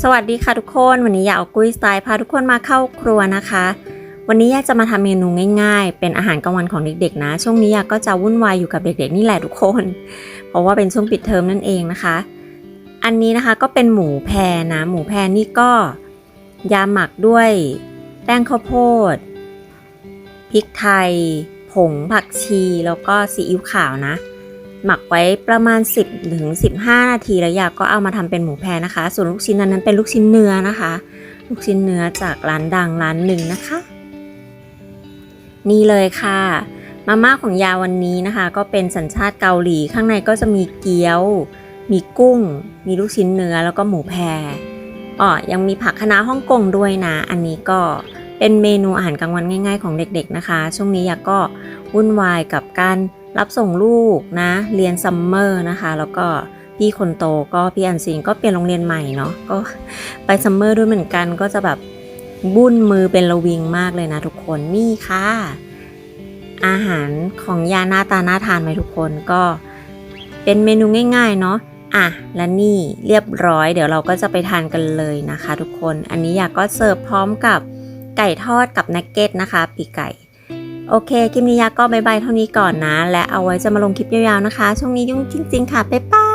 สวัสดีค่ะทุกคนวันนี้อยากเอากุ้ยสไตล์พาทุกคนมาเข้าครัวนะคะ วันนี้อยากจะมาทำเมนูง่ายๆ เป็นอาหารกลางวันของเด็กๆนะ ช่วงนี้อยากก็จะวุ่นวายอยู่กับเด็กๆนี่แหละทุกคน เพราะว่าเป็นช่วงปิดเทอมนั่นเองนะคะ อันนี้นะคะก็เป็นหมูแพรนะ หมูแพรนี่ก็ยาหมักด้วยแป้งข้าวโพดพริกไทย ผงผักชีแล้วก็ซีอิ๊วขาวนะ หมักไว้ประมาณ 10ถึง15 นาทีแล้วอยากก็เอามาทำเป็นหมูแพรนะคะ ส่วนลูกชิ้นนั้นเป็นลูกชิ้นเนื้อนะคะ ลูกชิ้นเนื้อจากร้านดังร้านหนึ่งนะคะ นี่เลยค่ะ มาม่าของยาวันนี้นะคะ ก็เป็นสัญชาติเกาหลีข้างในก็จะมีเกี๊ยว มีกุ้ง มีลูกชิ้นเนื้อแล้วก็หมูแพรอ๋อยังมีผักคะน้าฮ่องกงด้วยนะ อันนี้ก็เป็นเมนูอาหารกลางวันง่าย ๆ ของเด็กๆนะคะ ช่วงนี้อยาก็วุ่นวายกับการ รับส่งลูกนะ เรียนซัมเมอร์นะคะ แล้วก็พี่คนโตก็พี่อันซินก็เปลี่ยนโรงเรียนใหม่เนาะก็ไปซัมเมอร์ด้วยเหมือนกันก็จะแบบบุ้นมือเป็นระวิงมากเลยนะทุกคนนี่ค่ะ อาหารของยาหน้าตาหน่าทานไหมทุกคนก็เป็นเมนูง่าย ๆ เนาะอะและนี่เรียบร้อยเดี๋ยวเราก็จะไปทานกันเลยนะคะ ทุกคนอันนี้อยากก็เสิร์ฟพร้อมกับไก่ทอดกับนักเก็ตนะคะ ปีไก่ โอเค คลิปนี้ยาก็บายบายเท่านี้ก่อนนะ และเอาไว้จะมาลงคลิปยาวๆนะคะ ช่วงนี้ยุ่งจริง ๆ ค่ะ บ๊ายบาย